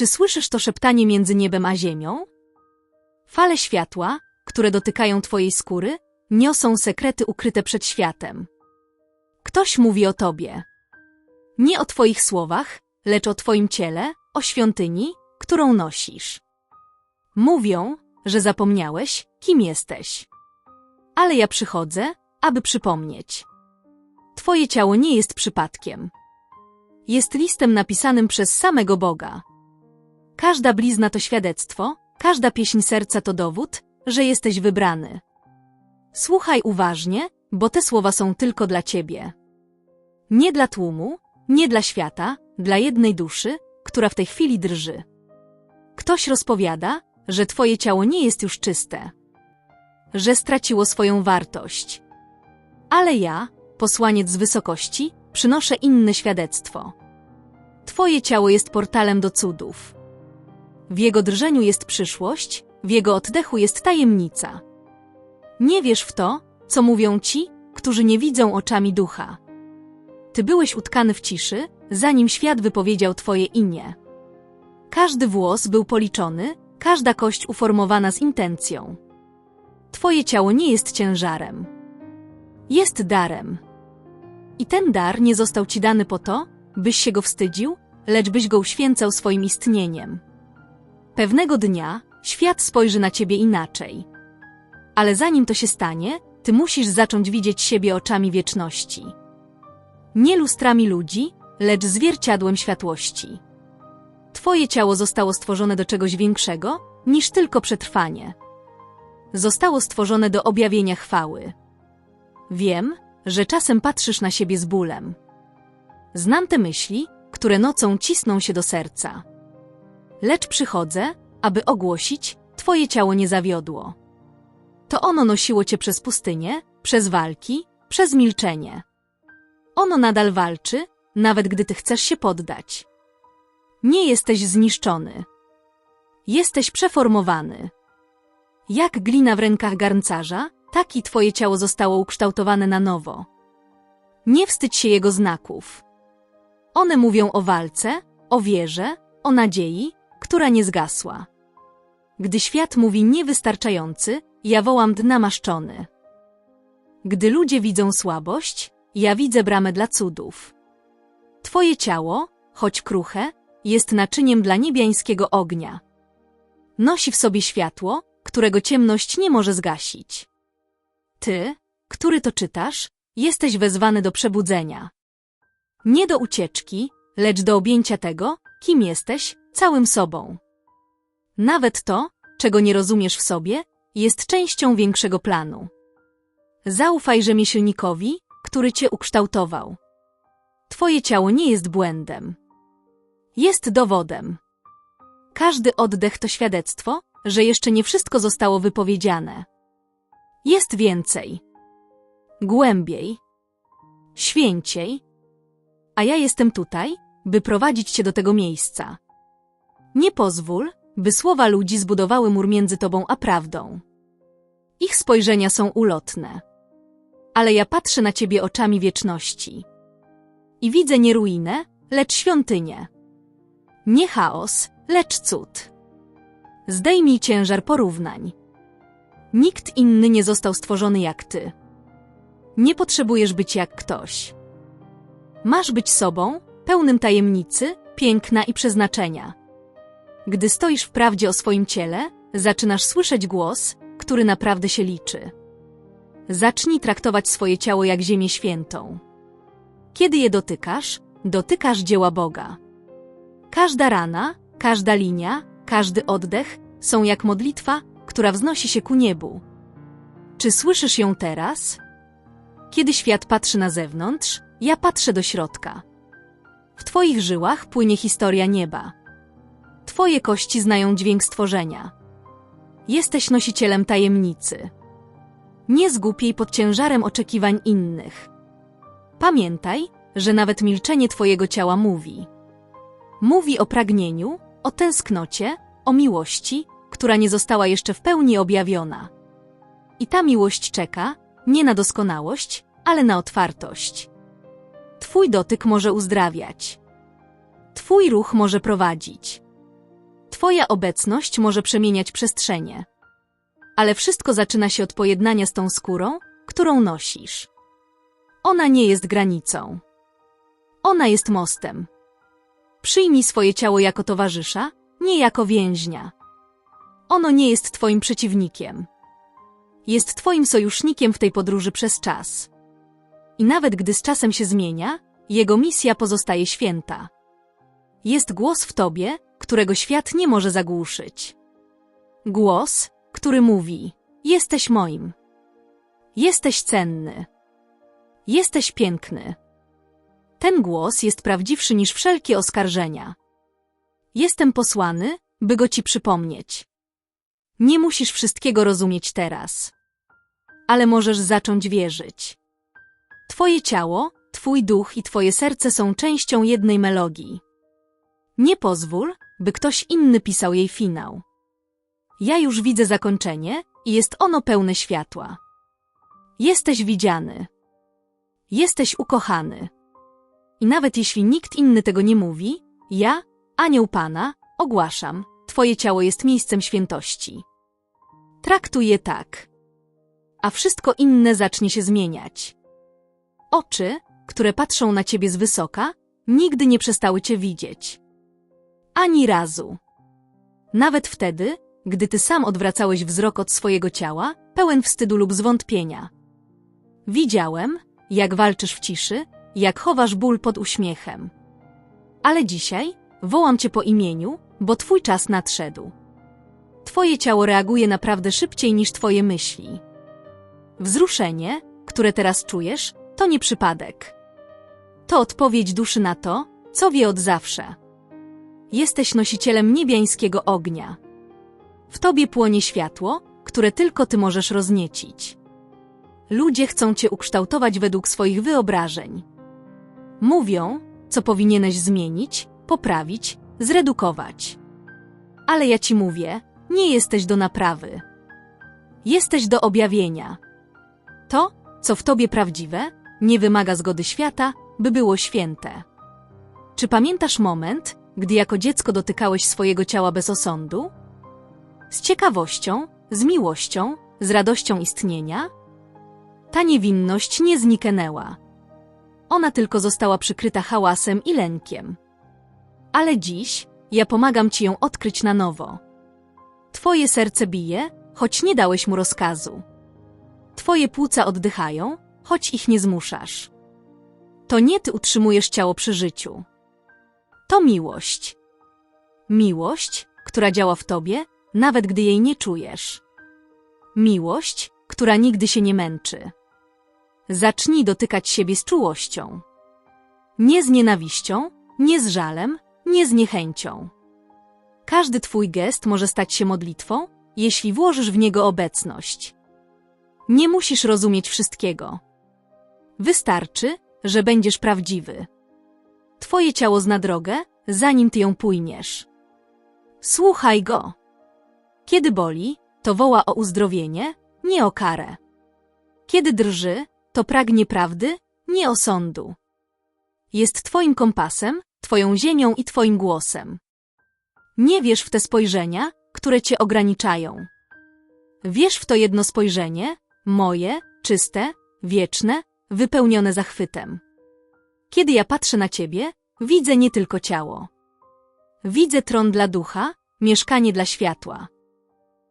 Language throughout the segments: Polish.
Czy słyszysz to szeptanie między niebem a ziemią? Fale światła, które dotykają twojej skóry, niosą sekrety ukryte przed światem. Ktoś mówi o tobie. Nie o twoich słowach, lecz o twoim ciele, o świątyni, którą nosisz. Mówią, że zapomniałeś, kim jesteś. Ale ja przychodzę, aby przypomnieć. Twoje ciało nie jest przypadkiem. Jest listem napisanym przez samego Boga. Każda blizna to świadectwo, każda pieśń serca to dowód, że jesteś wybrany. Słuchaj uważnie, bo te słowa są tylko dla ciebie. Nie dla tłumu, nie dla świata, dla jednej duszy, która w tej chwili drży. Ktoś rozpowiada, że twoje ciało nie jest już czyste, że straciło swoją wartość. Ale ja, posłaniec z wysokości, przynoszę inne świadectwo. Twoje ciało jest portalem do cudów. W jego drżeniu jest przyszłość, w jego oddechu jest tajemnica. Nie wierz w to, co mówią ci, którzy nie widzą oczami ducha. Ty byłeś utkany w ciszy, zanim świat wypowiedział twoje imię. Każdy włos był policzony, każda kość uformowana z intencją. Twoje ciało nie jest ciężarem. Jest darem. I ten dar nie został ci dany po to, byś się go wstydził, lecz byś go uświęcał swoim istnieniem. Pewnego dnia świat spojrzy na ciebie inaczej. Ale zanim to się stanie, ty musisz zacząć widzieć siebie oczami wieczności. Nie lustrami ludzi, lecz zwierciadłem światłości. Twoje ciało zostało stworzone do czegoś większego, niż tylko przetrwanie. Zostało stworzone do objawienia chwały. Wiem, że czasem patrzysz na siebie z bólem. Znam te myśli, które nocą cisną się do serca. Lecz przychodzę, aby ogłosić, Twoje ciało nie zawiodło. To ono nosiło Cię przez pustynię, przez walki, przez milczenie. Ono nadal walczy, nawet gdy Ty chcesz się poddać. Nie jesteś zniszczony. Jesteś przeformowany. Jak glina w rękach garncarza, tak i Twoje ciało zostało ukształtowane na nowo. Nie wstydź się jego znaków. One mówią o walce, o wierze, o nadziei, która nie zgasła. Gdy świat mówi niewystarczający, ja wołam namaszczony. Gdy ludzie widzą słabość, ja widzę bramę dla cudów. Twoje ciało, choć kruche, jest naczyniem dla niebiańskiego ognia. Nosi w sobie światło, którego ciemność nie może zgasić. Ty, który to czytasz, jesteś wezwany do przebudzenia. Nie do ucieczki, lecz do objęcia tego, kim jesteś, całym sobą. Nawet to, czego nie rozumiesz w sobie, jest częścią większego planu. Zaufaj rzemieślnikowi, który cię ukształtował. Twoje ciało nie jest błędem. Jest dowodem. Każdy oddech to świadectwo, że jeszcze nie wszystko zostało wypowiedziane. Jest więcej. Głębiej. Święciej. A ja jestem tutaj, by prowadzić cię do tego miejsca. Nie pozwól, by słowa ludzi zbudowały mur między tobą a prawdą. Ich spojrzenia są ulotne. Ale ja patrzę na ciebie oczami wieczności. I widzę nie ruinę, lecz świątynię. Nie chaos, lecz cud. Zdejmij ciężar porównań. Nikt inny nie został stworzony jak ty. Nie potrzebujesz być jak ktoś. Masz być sobą, pełnym tajemnicy, piękna i przeznaczenia. Gdy stoisz w prawdzie o swoim ciele, zaczynasz słyszeć głos, który naprawdę się liczy. Zacznij traktować swoje ciało jak ziemię świętą. Kiedy je dotykasz, dotykasz dzieła Boga. Każda rana, każda linia, każdy oddech są jak modlitwa, która wznosi się ku niebu. Czy słyszysz ją teraz? Kiedy świat patrzy na zewnątrz, ja patrzę do środka. W Twoich żyłach płynie historia nieba. Twoje kości znają dźwięk stworzenia. Jesteś nosicielem tajemnicy. Nie zgłupiej pod ciężarem oczekiwań innych. Pamiętaj, że nawet milczenie Twojego ciała mówi. Mówi o pragnieniu, o tęsknocie, o miłości, która nie została jeszcze w pełni objawiona. I ta miłość czeka, nie na doskonałość, ale na otwartość. Twój dotyk może uzdrawiać. Twój ruch może prowadzić. Twoja obecność może przemieniać przestrzenie. Ale wszystko zaczyna się od pojednania z tą skórą, którą nosisz. Ona nie jest granicą. Ona jest mostem. Przyjmij swoje ciało jako towarzysza, nie jako więźnia. Ono nie jest Twoim przeciwnikiem. Jest Twoim sojusznikiem w tej podróży przez czas. I nawet gdy z czasem się zmienia, jego misja pozostaje święta. Jest głos w Tobie, którego świat nie może zagłuszyć. Głos, który mówi: Jesteś moim. Jesteś cenny. Jesteś piękny. Ten głos jest prawdziwszy niż wszelkie oskarżenia. Jestem posłany, by go ci przypomnieć. Nie musisz wszystkiego rozumieć teraz. Ale możesz zacząć wierzyć. Twoje ciało, twój duch i twoje serce są częścią jednej melodii. Nie pozwól, by ktoś inny pisał jej finał. Ja już widzę zakończenie i jest ono pełne światła. Jesteś widziany. Jesteś ukochany. I nawet jeśli nikt inny tego nie mówi, ja, anioł Pana, ogłaszam, Twoje ciało jest miejscem świętości. Traktuj je tak. A wszystko inne zacznie się zmieniać. Oczy, które patrzą na Ciebie z wysoka, nigdy nie przestały Cię widzieć. Ani razu. Nawet wtedy, gdy Ty sam odwracałeś wzrok od swojego ciała, pełen wstydu lub zwątpienia. Widziałem, jak walczysz w ciszy, jak chowasz ból pod uśmiechem. Ale dzisiaj wołam Cię po imieniu, bo Twój czas nadszedł. Twoje ciało reaguje naprawdę szybciej niż Twoje myśli. Wzruszenie, które teraz czujesz, to nie przypadek. To odpowiedź duszy na to, co wie od zawsze. Jesteś nosicielem niebiańskiego ognia. W tobie płonie światło, które tylko ty możesz rozniecić. Ludzie chcą cię ukształtować według swoich wyobrażeń. Mówią, co powinieneś zmienić, poprawić, zredukować. Ale ja ci mówię, nie jesteś do naprawy. Jesteś do objawienia. To, co w tobie prawdziwe, nie wymaga zgody świata, by było święte. Czy pamiętasz moment, gdy jako dziecko dotykałeś swojego ciała bez osądu? Z ciekawością, z miłością, z radością istnienia? Ta niewinność nie zniknęła. Ona tylko została przykryta hałasem i lękiem. Ale dziś ja pomagam ci ją odkryć na nowo. Twoje serce bije, choć nie dałeś mu rozkazu. Twoje płuca oddychają, choć ich nie zmuszasz. To nie ty utrzymujesz ciało przy życiu. To miłość. Miłość, która działa w tobie, nawet gdy jej nie czujesz. Miłość, która nigdy się nie męczy. Zacznij dotykać siebie z czułością. Nie z nienawiścią, nie z żalem, nie z niechęcią. Każdy twój gest może stać się modlitwą, jeśli włożysz w niego obecność. Nie musisz rozumieć wszystkiego. Wystarczy, że będziesz prawdziwy. Twoje ciało zna drogę, zanim ty ją pójniesz. Słuchaj go. Kiedy boli, to woła o uzdrowienie, nie o karę. Kiedy drży, to pragnie prawdy, nie osądu. Jest twoim kompasem, twoją ziemią i twoim głosem. Nie wierz w te spojrzenia, które cię ograniczają. Wierz w to jedno spojrzenie, moje, czyste, wieczne, wypełnione zachwytem. Kiedy ja patrzę na ciebie, widzę nie tylko ciało. Widzę tron dla ducha, mieszkanie dla światła.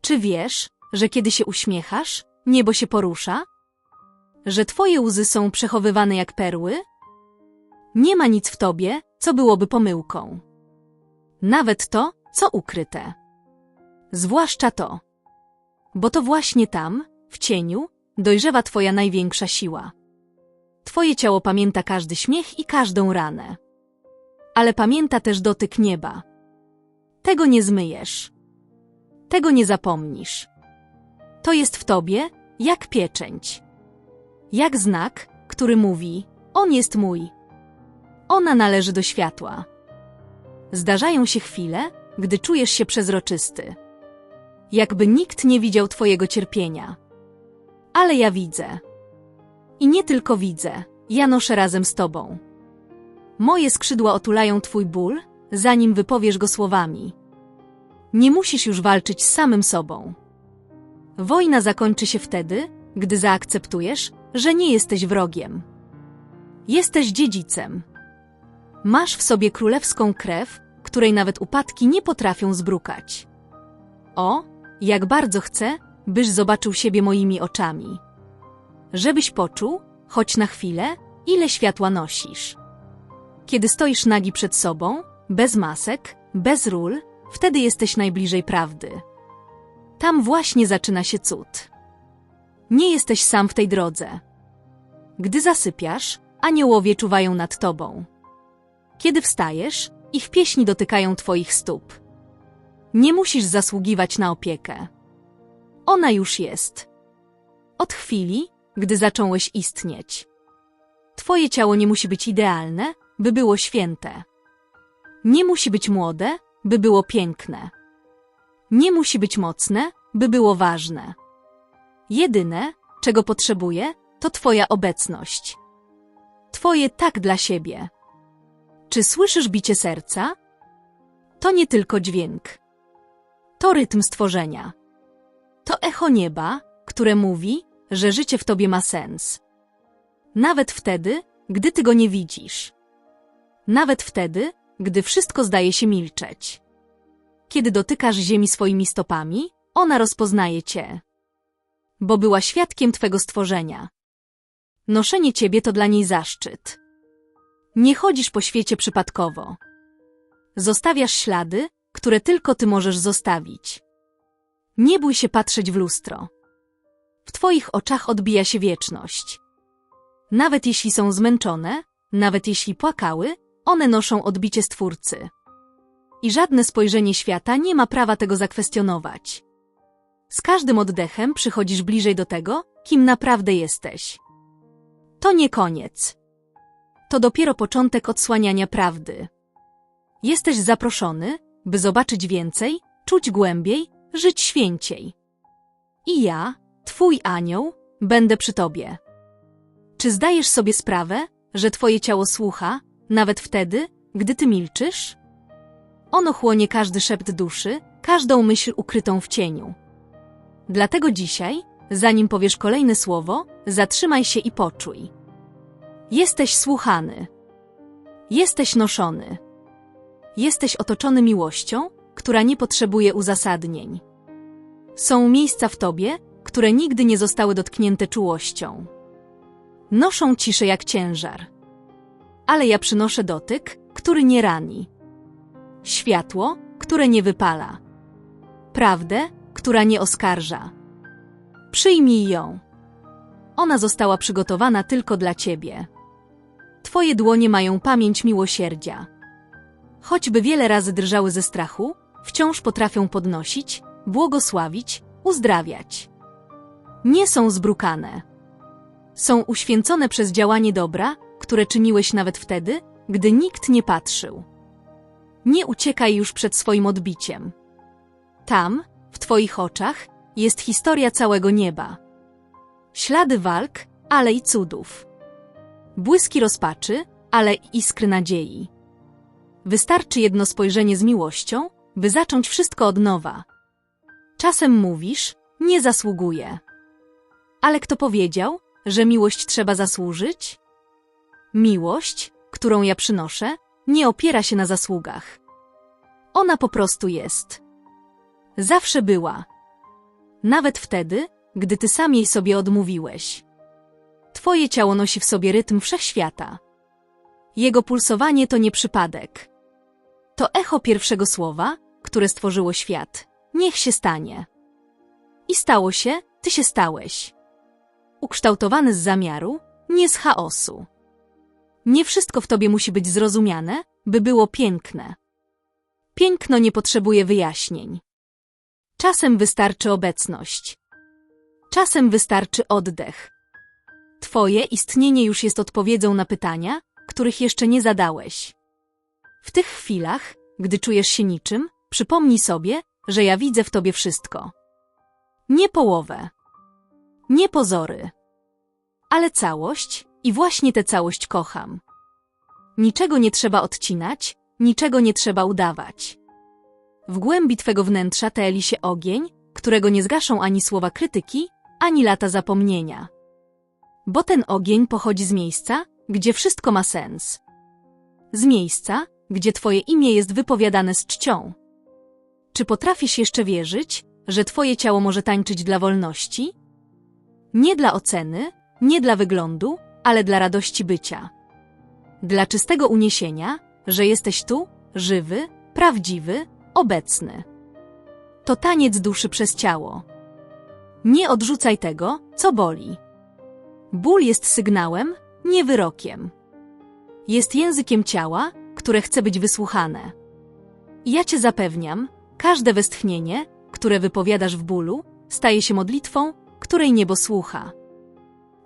Czy wiesz, że kiedy się uśmiechasz, niebo się porusza? Że twoje łzy są przechowywane jak perły? Nie ma nic w tobie, co byłoby pomyłką. Nawet to, co ukryte. Zwłaszcza to. Bo to właśnie tam, w cieniu, dojrzewa twoja największa siła. Twoje ciało pamięta każdy śmiech i każdą ranę. Ale pamięta też dotyk nieba. Tego nie zmyjesz. Tego nie zapomnisz. To jest w tobie, jak pieczęć. Jak znak, który mówi, on jest mój. Ona należy do światła. Zdarzają się chwile, gdy czujesz się przezroczysty. Jakby nikt nie widział twojego cierpienia. Ale ja widzę. I nie tylko widzę, ja noszę razem z tobą. Moje skrzydła otulają twój ból, zanim wypowiesz go słowami. Nie musisz już walczyć z samym sobą. Wojna zakończy się wtedy, gdy zaakceptujesz, że nie jesteś wrogiem. Jesteś dziedzicem. Masz w sobie królewską krew, której nawet upadki nie potrafią zbrukać. O, jak bardzo chcę, byś zobaczył siebie moimi oczami. Żebyś poczuł, choć na chwilę, ile światła nosisz. Kiedy stoisz nagi przed sobą, bez masek, bez ról, wtedy jesteś najbliżej prawdy. Tam właśnie zaczyna się cud. Nie jesteś sam w tej drodze. Gdy zasypiasz, aniołowie czuwają nad tobą. Kiedy wstajesz, ich pieśni dotykają twoich stóp. Nie musisz zasługiwać na opiekę. Ona już jest. Od chwili, gdy zacząłeś istnieć. Twoje ciało nie musi być idealne, by było święte. Nie musi być młode, by było piękne. Nie musi być mocne, by było ważne. Jedyne, czego potrzebuje, to Twoja obecność. Twoje tak dla siebie. Czy słyszysz bicie serca? To nie tylko dźwięk. To rytm stworzenia. To echo nieba, które mówi, że życie w tobie ma sens. Nawet wtedy, gdy ty go nie widzisz. Nawet wtedy, gdy wszystko zdaje się milczeć. Kiedy dotykasz ziemi swoimi stopami, ona rozpoznaje cię. Bo była świadkiem twego stworzenia. Noszenie ciebie to dla niej zaszczyt. Nie chodzisz po świecie przypadkowo. Zostawiasz ślady, które tylko ty możesz zostawić. Nie bój się patrzeć w lustro. W twoich oczach odbija się wieczność. Nawet jeśli są zmęczone, nawet jeśli płakały, one noszą odbicie Stwórcy. I żadne spojrzenie świata nie ma prawa tego zakwestionować. Z każdym oddechem przychodzisz bliżej do tego, kim naprawdę jesteś. To nie koniec. To dopiero początek odsłaniania prawdy. Jesteś zaproszony, by zobaczyć więcej, czuć głębiej, żyć święciej. I ja, Twój anioł, będę przy Tobie. Czy zdajesz sobie sprawę, że Twoje ciało słucha, nawet wtedy, gdy Ty milczysz? Ono chłonie każdy szept duszy, każdą myśl ukrytą w cieniu. Dlatego dzisiaj, zanim powiesz kolejne słowo, zatrzymaj się i poczuj. Jesteś słuchany. Jesteś noszony. Jesteś otoczony miłością, która nie potrzebuje uzasadnień. Są miejsca w tobie, które nigdy nie zostały dotknięte czułością. Noszą ciszę jak ciężar. Ale ja przynoszę dotyk, który nie rani. Światło, które nie wypala. Prawdę, która nie oskarża. Przyjmij ją. Ona została przygotowana tylko dla ciebie. Twoje dłonie mają pamięć miłosierdzia. Choćby wiele razy drżały ze strachu, wciąż potrafią podnosić, błogosławić, uzdrawiać. Nie są zbrukane. Są uświęcone przez działanie dobra, które czyniłeś nawet wtedy, gdy nikt nie patrzył. Nie uciekaj już przed swoim odbiciem. Tam, w Twoich oczach, jest historia całego nieba. Ślady walk, ale i cudów. Błyski rozpaczy, ale i iskry nadziei. Wystarczy jedno spojrzenie z miłością, by zacząć wszystko od nowa. Czasem mówisz, nie zasługuję. Ale kto powiedział, że miłość trzeba zasłużyć? Miłość, którą ja przynoszę, nie opiera się na zasługach. Ona po prostu jest. Zawsze była. Nawet wtedy, gdy ty sam jej sobie odmówiłeś. Twoje ciało nosi w sobie rytm wszechświata. Jego pulsowanie to nie przypadek. To echo pierwszego słowa, które stworzyło świat. Niech się stanie. I stało się, ty się stałeś. Ukształtowany z zamiaru, nie z chaosu. Nie wszystko w tobie musi być zrozumiane, by było piękne. Piękno nie potrzebuje wyjaśnień. Czasem wystarczy obecność. Czasem wystarczy oddech. Twoje istnienie już jest odpowiedzią na pytania, których jeszcze nie zadałeś. W tych chwilach, gdy czujesz się niczym, przypomnij sobie, że ja widzę w tobie wszystko. Nie połowę. Nie pozory. Ale całość i właśnie tę całość kocham. Niczego nie trzeba odcinać, niczego nie trzeba udawać. w głębi twego wnętrza taeli się ogień, którego nie zgaszą ani słowa krytyki, ani lata zapomnienia. Bo ten ogień pochodzi z miejsca, gdzie wszystko ma sens. Z miejsca, gdzie twoje imię jest wypowiadane z czcią. Czy potrafisz jeszcze wierzyć, że twoje ciało może tańczyć dla wolności? Nie dla oceny, nie dla wyglądu, ale dla radości bycia. Dla czystego uniesienia, że jesteś tu, żywy, prawdziwy, obecny. To taniec duszy przez ciało. Nie odrzucaj tego, co boli. Ból jest sygnałem, nie wyrokiem. Jest językiem ciała, które chce być wysłuchane. Ja cię zapewniam, każde westchnienie, które wypowiadasz w bólu, staje się modlitwą, której niebo słucha.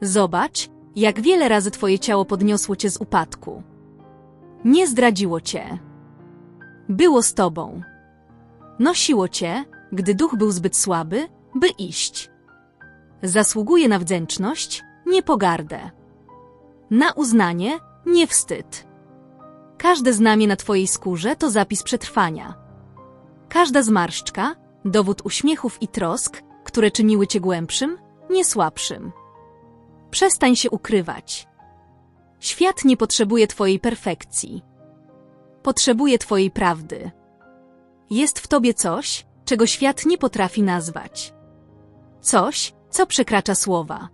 Zobacz, jak wiele razy twoje ciało podniosło cię z upadku. Nie zdradziło cię. Było z tobą. Nosiło cię, gdy duch był zbyt słaby, by iść. Zasługuje na wdzięczność, nie pogardę. Na uznanie, nie wstyd. Każde znamie na twojej skórze to zapis przetrwania. Każda zmarszczka, dowód uśmiechów i trosk, które czyniły cię głębszym, nie słabszym. Przestań się ukrywać. Świat nie potrzebuje twojej perfekcji. Potrzebuje twojej prawdy. Jest w tobie coś, czego świat nie potrafi nazwać. Coś, co przekracza słowa.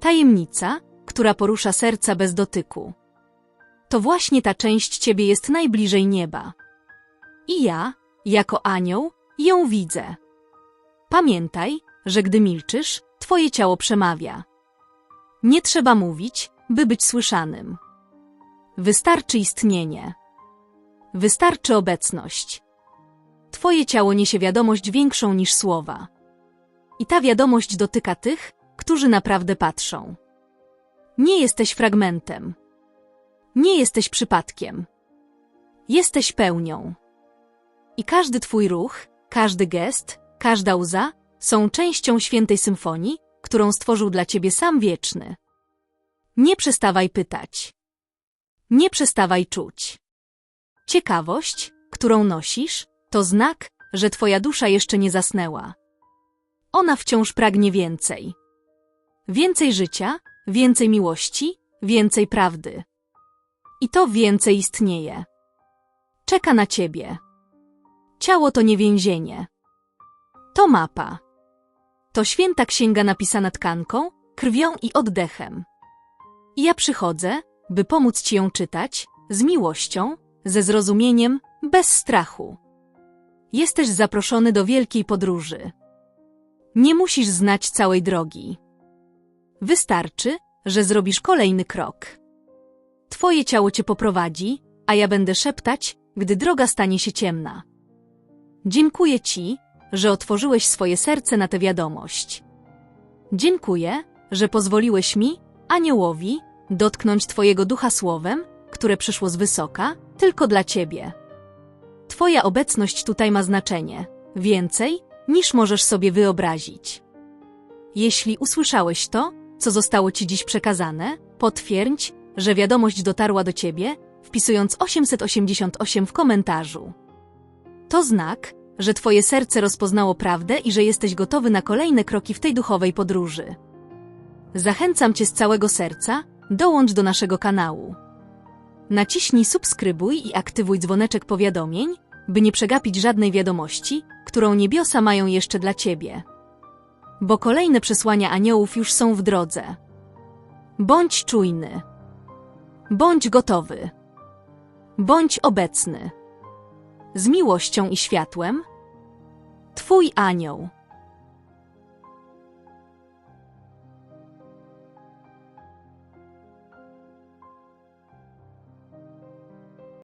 Tajemnica, która porusza serca bez dotyku. To właśnie ta część ciebie jest najbliżej nieba. I ja, jako anioł, ją widzę. Pamiętaj, że gdy milczysz, twoje ciało przemawia. Nie trzeba mówić, by być słyszanym. Wystarczy istnienie. Wystarczy obecność. Twoje ciało niesie wiadomość większą niż słowa. I ta wiadomość dotyka tych, którzy naprawdę patrzą. Nie jesteś fragmentem. Nie jesteś przypadkiem. Jesteś pełnią. I każdy twój ruch, każdy gest, każda łza są częścią świętej symfonii, którą stworzył dla ciebie sam wieczny. Nie przestawaj pytać. Nie przestawaj czuć. Ciekawość, którą nosisz, to znak, że twoja dusza jeszcze nie zasnęła. Ona wciąż pragnie więcej. Więcej życia, więcej miłości, więcej prawdy. I to więcej istnieje. Czeka na ciebie. Ciało to nie więzienie. To mapa. To święta księga napisana tkanką, krwią i oddechem. Ja przychodzę, by pomóc ci ją czytać, z miłością, ze zrozumieniem, bez strachu. Jesteś zaproszony do wielkiej podróży. Nie musisz znać całej drogi. Wystarczy, że zrobisz kolejny krok. Twoje ciało cię poprowadzi, a ja będę szeptać, gdy droga stanie się ciemna. Dziękuję ci, że otworzyłeś swoje serce na tę wiadomość. Dziękuję, że pozwoliłeś mi, aniołowi, dotknąć Twojego ducha słowem, które przyszło z wysoka, tylko dla Ciebie. Twoja obecność tutaj ma znaczenie, więcej, niż możesz sobie wyobrazić. Jeśli usłyszałeś to, co zostało Ci dziś przekazane, potwierdź, że wiadomość dotarła do Ciebie, wpisując 888 w komentarzu. To znak, że Twoje serce rozpoznało prawdę i że jesteś gotowy na kolejne kroki w tej duchowej podróży. Zachęcam Cię z całego serca, dołącz do naszego kanału. Naciśnij subskrybuj i aktywuj dzwoneczek powiadomień, by nie przegapić żadnej wiadomości, którą niebiosa mają jeszcze dla Ciebie. Bo kolejne przesłania aniołów już są w drodze. Bądź czujny. Bądź gotowy. Bądź obecny. Z miłością i światłem. Twój anioł.